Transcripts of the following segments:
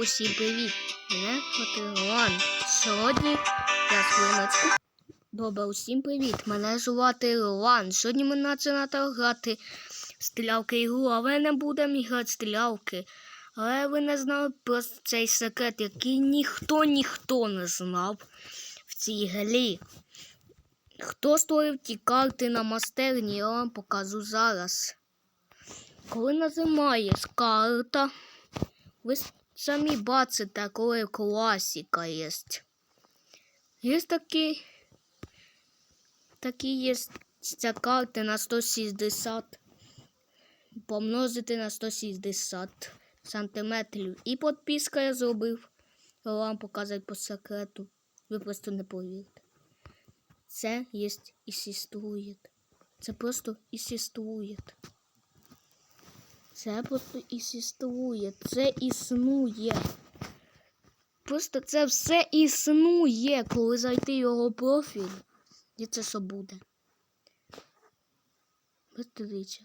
Усім привіт! Мене Роман. Сьогодні я хвилиночку. Добре, усім привіт! Мене звати Роман. Сьогодні ми починаємо грати стрілялки ігру, але не будемо грати стрілялки. Але ви не знали про цей секрет, який ніхто ніхто не знав в цій грі. Хто створив ті карти на мастерні, я вам покажу зараз. Коли нажимає карта, ви самі бачите, коли класика є. Є такі, такі є ця карта на 160. Помножити на 160 сантиметрів. І підписка я зробив. Вам показати по секрету. Ви просто не повірите. Це є і сеструє. Це просто і сеструє. Це просто існує. Це існує. Просто це все існує, коли зайти в його профіль. І це що буде. Дивіться,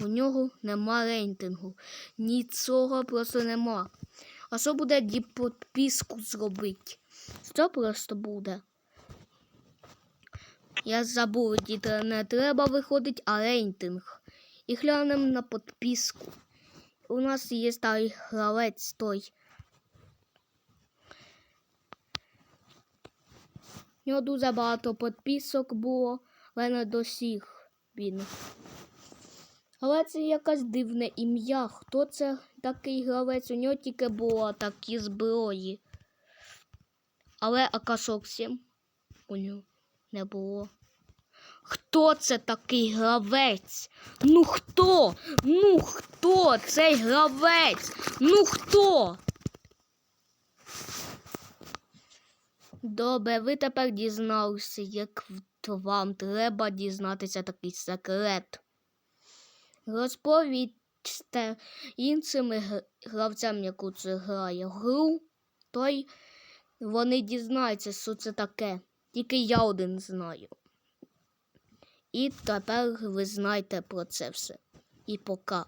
у нього нема рейтингу. Нічого просто нема. А що буде ді підписку зробити? Що просто буде? Я забув, діти, не треба виходить, а рейтинг. І глянемо на підписку. У нас є той гравець той. У нього дуже багато підписок було, але не до всіх він. Але це якесь дивне ім'я. Хто це такий гравець? У нього тільки було такі зброї. Але Акашок 7 у нього не було. Хто це такий гравець? Ну хто? Ну хто цей гравець? Ну хто? Добре, ви тепер дізналися, як вам треба дізнатися такий секрет. Розповідьте іншим гравцям, яку це грає гру, той вони дізнаються, що це таке. Тільки я один знаю. І тепер ви знаєте про це все. І пока.